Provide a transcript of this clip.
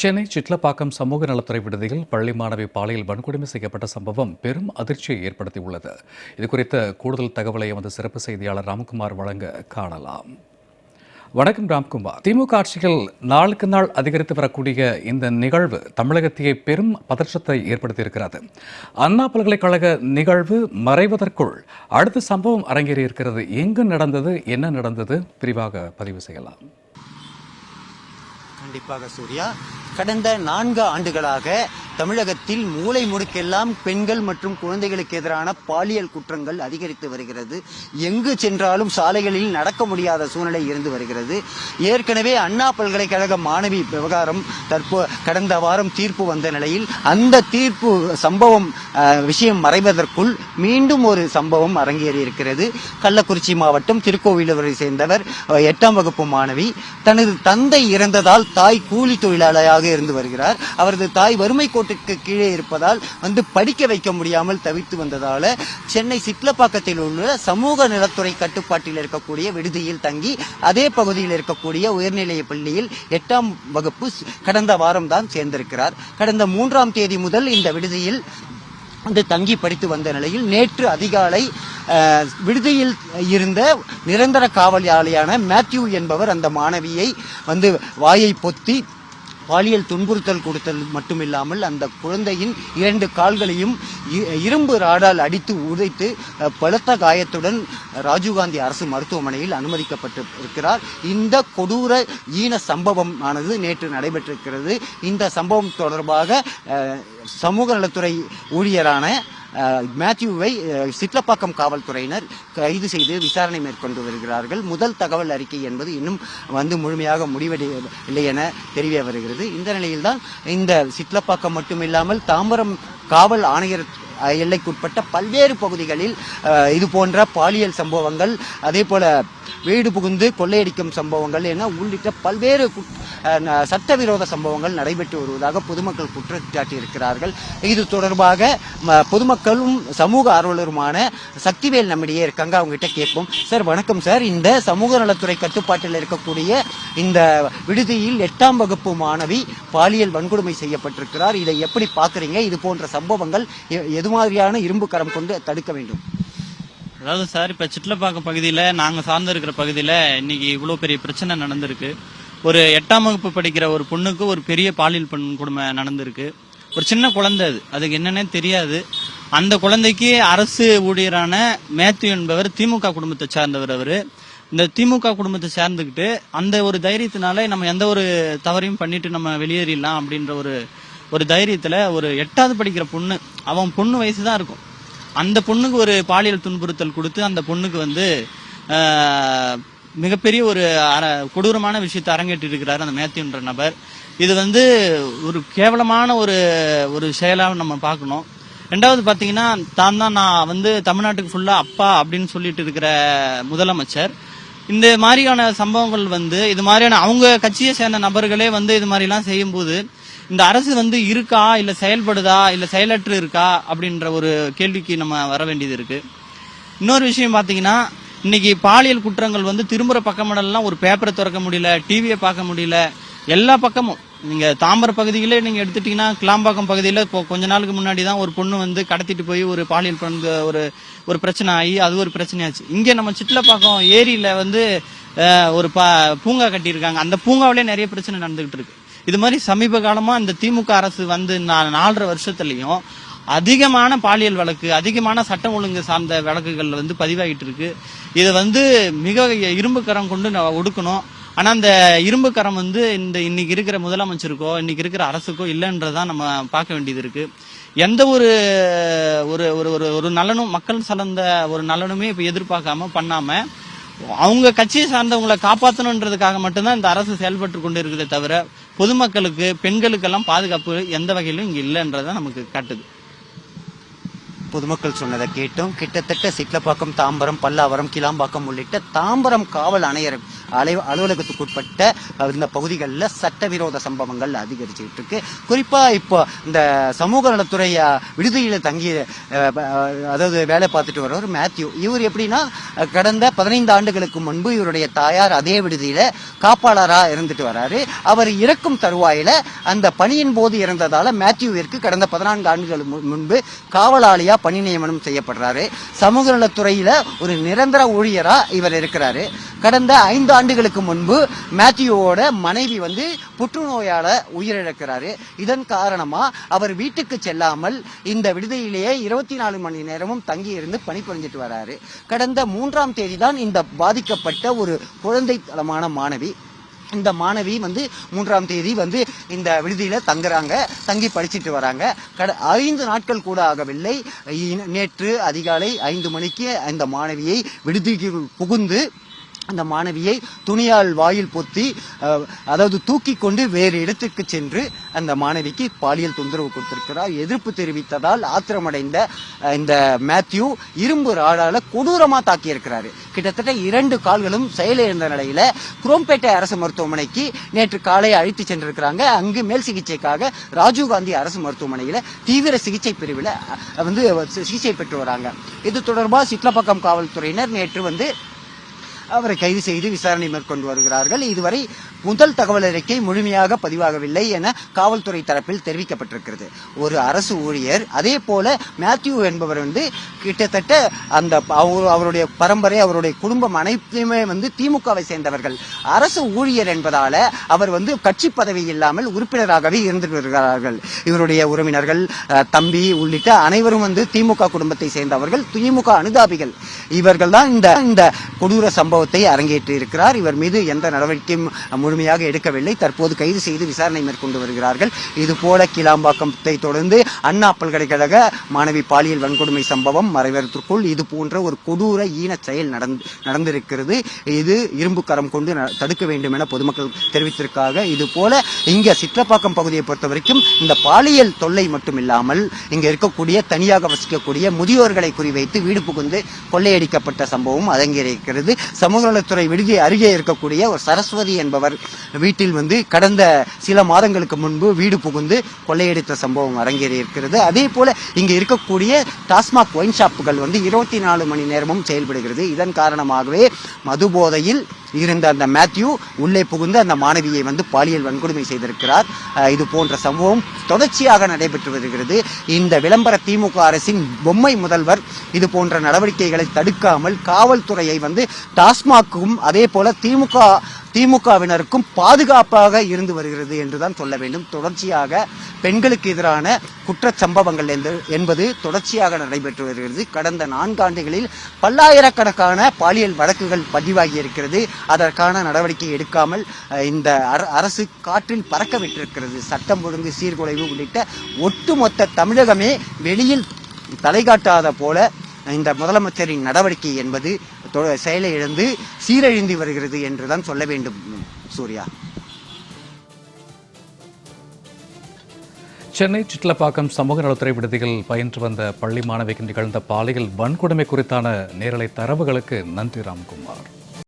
சென்னை சிட்லப்பாக்கம் சமூக நலத்துறை விடுதியில் பள்ளி மாணவி பாலியல் வன்கொடுமை செய்யப்பட்ட சம்பவம் பெரும் அதிர்ச்சியை ஏற்படுத்தியுள்ளது. இது குறித்த கூடுதல் தகவலை எமது சிறப்பு செய்தியாளர் ராம்குமார் வழங்க காணலாம். வணக்கம் ராம்குமார். திமுக ஆட்சியில் நாளுக்கு நாள் அதிகரித்து வரக்கூடிய இந்த நிகழ்வு தமிழகத்தையே பெரும் பதற்றத்தை ஏற்படுத்தியிருக்கிறது. அண்ணா பல்கலைக்கழக நிகழ்வு மறைவதற்குள் அடுத்த சம்பவம் அரங்கேறியிருக்கிறது. எங்கு நடந்தது? என்ன நடந்தது? விரிவாக பதிவு செய்யலாம். கண்டிப்பாக சூர்யா. கடந்த நான்கு ஆண்டுகளாக தமிழகத்தில் மூளை முடுக்கெல்லாம் பெண்கள் மற்றும் குழந்தைகளுக்கு எதிரான பாலியல் குற்றங்கள் அதிகரித்து வருகிறது. எங்கு சென்றாலும் சாலைகளில் நடக்க முடியாத சூழ்நிலை இருந்து வருகிறது. ஏற்கனவே அண்ணா பல்கலைக்கழக மாணவி விவகாரம் தற்போ கடந்த வாரம் தீர்ப்பு வந்த நிலையில் அந்த தீர்ப்பு சம்பவம் அஹ், விஷயம் மறைவதற்குள் மீண்டும் ஒரு சம்பவம் அரங்கேறி இருக்கிறது. கள்ளக்குறிச்சி மாவட்டம் திருக்கோவிலூரை சேர்ந்தவர் எட்டாம் வகுப்பு மாணவி. தனது தந்தை இறந்ததால் தாய் கூலி தொழிலாளியாக இருந்து வருகிறார். அவரது தாய் வறுமை கோட்டுக்கு கீழே இருப்பதால் வந்து படிக்க வைக்க முடியாமல் தவித்து வந்ததால சென்னை சிட்லப்பாக்கத்தில் உள்ள சமூக நலத்துறை கட்டுப்பாட்டில் இருக்கக்கூடிய விடுதியில் தங்கி அதே பகுதியில் இருக்கக்கூடிய உயர்நிலைய பள்ளியில் எட்டாம் வகுப்பு கடந்த வாரம் தான் சேர்ந்திருக்கிறார். கடந்த மூன்றாம் தேதி முதல் இந்த விடுதியில் வந்து தங்கி படித்து வந்த நிலையில் நேற்று அதிகாலை விடுதியில் இருந்த நிரந்தர காவலாளியான மேத்யூ என்பவர் அந்த மாணவியை வந்து வாயை பொத்தி பாலியல் துன்புறுத்தல் கொடுத்தல் மட்டுமில்லாமல் அந்த குழந்தையின் இரண்டு கால்களையும் இரும்பு ராடால் அடித்து உதைத்து பலத்த காயத்துடன் ராஜீவ்காந்தி அரசு மருத்துவமனையில் அனுமதிக்கப்பட்டு இருக்கிறார் இந்த கொடூர ஈன சம்பவம் ஆனது நேற்று நடைபெற்றிருக்கிறது. இந்த சம்பவம் தொடர்பாக சமூக நலத்துறை ஊழியரான மேத்யூவை சிட்லப்பாக்கம் காவல்துறையினர் கைது செய்து விசாரணை மேற்கொண்டு வருகிறார்கள். முதல் தகவல் அறிக்கை என்பது இன்னும் வந்து முழுமையாக முடிவடையவில்லை என தெரிய வருகிறது. இந்த நிலையில்தான் இந்த சிட்லப்பாக்கம் மட்டுமில்லாமல் தாம்பரம் காவல் ஆணையர் எல்லைக்குட்பட்ட பல்வேறு பகுதிகளில் இது போன்ற பாலியல் சம்பவங்கள் அதே போல வீடு புகுந்து கொள்ளையடிக்கும் சம்பவங்கள் என உள்ளிட்ட பல்வேறு சட்டவிரோத சம்பவங்கள் நடைபெற்று வருவதாக பொதுமக்கள் குற்றச்சாட்டியிருக்கிறார்கள். இது தொடர்பாக ம, பொதுமக்களும் சமூக ஆர்வலருமான சக்திவேல் நம்மிடையே இருக்காங்க அவங்ககிட்ட கேட்போம். சார் வணக்கம் சார். இந்த சமூக நலத்துறை கட்டுப்பாட்டில் இருக்கக்கூடிய இந்த விடுதியில் எட்டாம் வகுப்பு மாணவி பாலியல் வன்கொடுமை செய்யப்பட்டிருக்கிறார். இதை எப்படி பார்க்குறீங்க? இது போன்ற சம்பவங்கள் எ- எது மாதிரியான இரும்பு கரம் கொண்டு தடுக்க வேண்டும்? அதாவது சார் இப்போ சிட்லப்பாக்கம் பகுதியில் நாங்கள் சார்ந்து இருக்கிற பகுதியில் இன்னைக்கு இவ்வளோ பெரிய பிரச்சனை நடந்திருக்கு. ஒரு எட்டாம் வகுப்பு படிக்கிற ஒரு பொண்ணுக்கு ஒரு பெரிய பாலியல் பெண் கொடுமை நடந்திருக்கு. ஒரு சின்ன குழந்தை அது. அதுக்கு என்னன்னே தெரியாது. அந்த குழந்தைக்கு அரசு ஊழியரான மேத்யூ என்பவர் திமுக குடும்பத்தை சார்ந்தவர் அவர். இந்த திமுக குடும்பத்தை சேர்ந்துக்கிட்டு அந்த ஒரு தைரியத்தினால நம்ம எந்த ஒரு தவறையும் பண்ணிட்டு நம்ம வெளியேறிடலாம் அப்படின்ற ஒரு ஒரு தைரியத்துல ஒரு எட்டாவது படிக்கிற பொண்ணு அவன் பொண்ணு வயசு தான் இருக்கும். அந்த பொண்ணுக்கு ஒரு பாலியல் துன்புறுத்தல் கொடுத்து அந்த பொண்ணுக்கு வந்து மிகப்பெரிய ஒரு அர- கொடூரமான விஷயத்தை அரங்கேற்றி இருக்கிறார் அந்த மேத்யூன்ற நபர். இது வந்து ஒரு கேவலமான ஒரு ஒரு செயலாக நம்ம பார்க்கணும். ரெண்டாவது பார்த்தீங்கன்னா தான் தான் நான் வந்து தமிழ்நாட்டுக்கு ஃபுல்லாக அப்பா அப்படின்னு சொல்லிட்டு இருக்கிற முதலமைச்சர். இந்த மாதிரியான சம்பவங்கள் வந்து இது மாதிரியான அவங்க கட்சியை சேர்ந்த நபர்களே வந்து இது மாதிரிலாம் செய்யும்போது இந்த அரசு வந்து இருக்கா இல்லை செயல்படுதா இல்லை செயலற்று இருக்கா அப்படின்ற ஒரு கேள்விக்கு நம்ம வர வேண்டியது இருக்கு. இன்னொரு விஷயம் பார்த்தீங்கன்னா இன்னைக்கு பாலியல் குற்றங்கள் வந்து திரும்புற பக்கமெல்லாம் ஒரு பேப்பரை திறக்க முடியல டிவியை பார்க்க முடியல. எல்லா பக்கமும். நீங்க தாம்பர பகுதியிலே நீங்க எடுத்துட்டீங்கன்னா கிளாம்பாக்கம் பகுதியில இப்போ கொஞ்ச நாளுக்கு முன்னாடி தான் ஒரு பொண்ணு வந்து கடத்திட்டு போய் ஒரு பாலியல் பண்பு ஒரு ஒரு பிரச்சனை ஆகி அது ஒரு பிரச்சனையாச்சு. இங்க நம்ம சிட்லப்பாக்கம் ஏரியில வந்து ஒரு பா பூங்கா கட்டியிருக்காங்க. அந்த பூங்காவிலே நிறைய பிரச்சனை நடந்துகிட்டு இருக்கு. இது மாதிரி சமீப காலமா இந்த திமுக அரசு வந்து நாலரை வருஷத்துலயும் அதிகமான பாலியல் வழக்கு அதிகமான சட்டம் ஒழுங்கு சார்ந்த வழக்குகள் வந்து பதிவாகிட்டு இருக்கு. இதை வந்து மிக இரும்பு கரம் கொண்டு ஒடுக்கணும். ஆனால் அந்த இரும்பு கரம் வந்து இந்த இன்னைக்கு இருக்கிற முதலமைச்சருக்கோ இன்னைக்கு இருக்கிற அரசுக்கோ இல்லைன்றதான் நம்ம பார்க்க வேண்டியது இருக்கு. எந்த ஒரு ஒரு ஒரு ஒரு ஒரு நலனும் மக்கள் சார்ந்த ஒரு நலனுமே இப்போ எதிர்பார்க்காம பண்ணாம அவங்க கட்சியை சார்ந்தவங்களை காப்பாற்றணுன்றதுக்காக மட்டும்தான் இந்த அரசு செயல்பட்டு கொண்டு இருக்குதே தவிர பொதுமக்களுக்கு பெண்களுக்கெல்லாம் பாதுகாப்பு எந்த வகையிலும் இங்கே இல்லைன்றதை நமக்கு காட்டுது. பொதுமக்கள் சொன்னதை கேட்டோம். கிட்டத்தட்ட சிட்லப்பாக்கம் தாம்பரம் பல்லாவரம் கிளாம்பாக்கம் உள்ளிட்ட தாம்பரம் காவல் ஆணையர் அலை அலுவலகத்துக்குட்பட்ட இந்த பகுதிகளில் சட்டவிரோத சம்பவங்கள் அதிகரிச்சுக்கிட்டு இருக்கு. குறிப்பாக இப்போ இந்த சமூக நலத்துறை விடுதியில் தங்கி அதாவது வேலை பார்த்துட்டு வர்றவர் மேத்யூ. இவர் எப்படின்னா கடந்த பதினைந்து ஆண்டுகளுக்கு முன்பு இவருடைய தாயார் அதே விடுதியில் காப்பாளராக இருந்துட்டு வராரு. அவர் இறக்கும் தருவாயில் அந்த பணியின் போது இறந்ததால் மேத்யூவிற்கு கடந்த பதினான்கு ஆண்டுகள் முன்பு காவலாளியாக பணி நியமனம் செய்யப்படுறாரு. சமூக நலத்துறையில் ஒரு நிரந்தர ஊழியராக இவர் இருக்கிறாரு. கடந்த ஐந்து ஆண்டுகளுக்கு முன்பு மேத்யூவோட மனைவி வந்து புற்றுநோயால உயிரிழக்கிறாரு. இதன் காரணமா அவர் வீட்டுக்கு செல்லாமல் இந்த விடுதியிலேயே இருபத்தி நாலு மணி நேரமும் தங்கி இருந்து பணிபுரிஞ்சிட்டு வராரு. கடந்த மூன்றாம் தேதி தான் இந்த பாதிக்கப்பட்ட ஒரு குழந்தை தளமான மாணவி இந்த மாணவி வந்து மூன்றாம் தேதி வந்து இந்த விடுதியில தங்குறாங்க தங்கி படிச்சிட்டு வராங்க. கட ஐந்து நாட்கள் கூட ஆகவில்லை. நேற்று அதிகாலை ஐந்து மணிக்கு இந்த மாணவியை விடுதிக்கு புகுந்து அந்த மாணவியை துணியால் வாயில் பொத்தி அதாவது தூக்கி கொண்டு வேறு இடத்திற்கு சென்று அந்த மாணவிக்கு பாலியல் தொந்தரவு கொடுத்திருக்கிறார். எதிர்ப்பு தெரிவித்ததால் ஆத்திரமடைந்த இந்த மேத்யூ இரும்பு ராடால கொடூரமா தாக்கியிருக்கிறாரு. கிட்டத்தட்ட இரண்டு கால்களும் செயலிழந்த நிலையில குரோம்பேட்டை அரசு மருத்துவமனைக்கு நேற்று காலை அழைத்து சென்றிருக்கிறாங்க. அங்கு மேல் சிகிச்சைக்காக ராஜீவ்காந்தி அரசு மருத்துவமனையில தீவிர சிகிச்சை பிரிவில் வந்து சிகிச்சை பெற்று வராங்க. இது தொடர்பாக சிட்லப்பக்கம் காவல்துறையினர் நேற்று வந்து அவரை கைது செய்து விசாரணை மேற்கொண்டு வருகிறார்கள். இதுவரை முதல் தகவல் அறிக்கை முழுமையாக பதிவாகவில்லை என காவல்துறை தரப்பில் தெரிவிக்கப்பட்டிருக்கிறது. ஒரு அரசு ஊழியர் அதே போல மேத்யூ என்பவர் வந்து கிட்டத்தட்ட அந்த அவர் அவருடைய பரம்பரை அவருடைய குடும்பம் அனைத்துமே வந்து திமுகவை சேர்ந்தவர்கள். அரசு ஊழியர் என்பதால அவர் வந்து கட்சி பதவி இல்லாமல் உறுப்பினராகவே இருந்து வருகிறார்கள். இவருடைய உறவினர்கள் தம்பி உள்ளிட்ட அனைவரும் வந்து திமுக குடும்பத்தை சேர்ந்தவர்கள். திமுக அனுதாபிகள். இவர்கள் தான் இந்த இந்த கொடூர சம்பவத்தை அரங்கேற்றி இருக்கிறார். இவர் மீது எந்த நடவடிக்கையும் முழுமையாக எடுக்கவில்லை. தற்போது கைது செய்து விசாரணை மேற்கொண்டு வருகிறார்கள். இது போல தொடர்ந்து அண்ணா பல்கலைக்கழக மாணவி பாலியல் வன்கொடுமை சம்பவம் மறைவதற்குள் இது போன்ற ஒரு கொடூர ஈன செயல் நடந்து நடந்திருக்கிறது. இது இரும்பு கரம் கொண்டு ந- தடுக்க வேண்டும் என பொதுமக்கள் தெரிவித்திருக்காங்க இது போல இங்க சிற்றப்பாக்கம் பகுதியை பொறுத்த வரைக்கும் இந்த பாலியல் தொல்லை மட்டும் இல்லாமல் இங்க இருக்கக்கூடிய தனியாக வசிக்கக்கூடிய முதியோர்களை குறிவைத்து வீடு புகுந்து கொள்ளையடிக்கப்பட்ட சம்பவம் அரங்கேறியிருக்கிறது. சமூக நலத்துறை விடுதி அருகே இருக்கக்கூடிய ஒரு சரஸ்வதி என்பவர் வீட்டில் வந்து கடந்த சில மாதங்களுக்கு முன்பு வீடு புகுந்து கொள்ளையடித்த சம்பவம் அரங்கேறி இருக்கிறது அதே போல இங்கு இருக்கக்கூடிய டாஸ்மாக் ஒயின் ஷாப்புகள் வந்து இருபத்தி நாலு மணி நேரமும் செயல்படுகிறது. இதன் காரணமாகவே மது போதையில் இருந்த அந்த மேத்யூ உள்ளே புகுந்து அந்த மாணவியை வந்து பாலியல் வன்கொடுமை செய்திருக்கிறார். இது போன்ற சம்பவம் தொடர்ச்சியாக நடைபெற்று வருகிறது. இந்த விளம்பர திமுக அரசின் பொம்மை முதல்வர் இது போன்ற நடவடிக்கைகளை தடுக்காமல் காவல்துறையை வந்து டாஸ்மாக்கும் அதே போல திமுக திமுகவினருக்கும் பாதுகாப்பாக இருந்து வருகிறது என்றுதான் சொல்ல வேண்டும். தொடர்ச்சியாக பெண்களுக்கு எதிரான குற்ற சம்பவங்கள் என்பது தொடர்ச்சியாக நடைபெற்று வருகிறது. கடந்த நான்காண்டுகளில் பல்லாயிரக்கணக்கான பாலியல் வழக்குகள் பதிவாகி இருக்கிறது. அதற்கான நடவடிக்கை எடுக்காமல் இந்த அர- அரசு காற்றில் பறக்க விட்டிருக்கிறது. சட்டம் ஒழுங்கு சீர்குலைவு உள்ளிட்ட ஒட்டுமொத்த தமிழகமே வெளியில் தலைகாட்டாத போல இந்த முதலமைச்சரின் நடவடிக்கை என்பது செயலை இழந்து சீரழிந்து வருகிறது என்றுதான் சொல்ல வேண்டும் சூர்யா. சென்னை சிட்லப்பாக்கம் சமூக நலத்துறை விடுதியில் பயின்று வந்த பள்ளி மாணவிக்கு நிகழ்ந்த பாலியல் வன்கொடுமை குறித்தான நேரலை தரவுகளுக்கு நன்றி ராம்குமார்.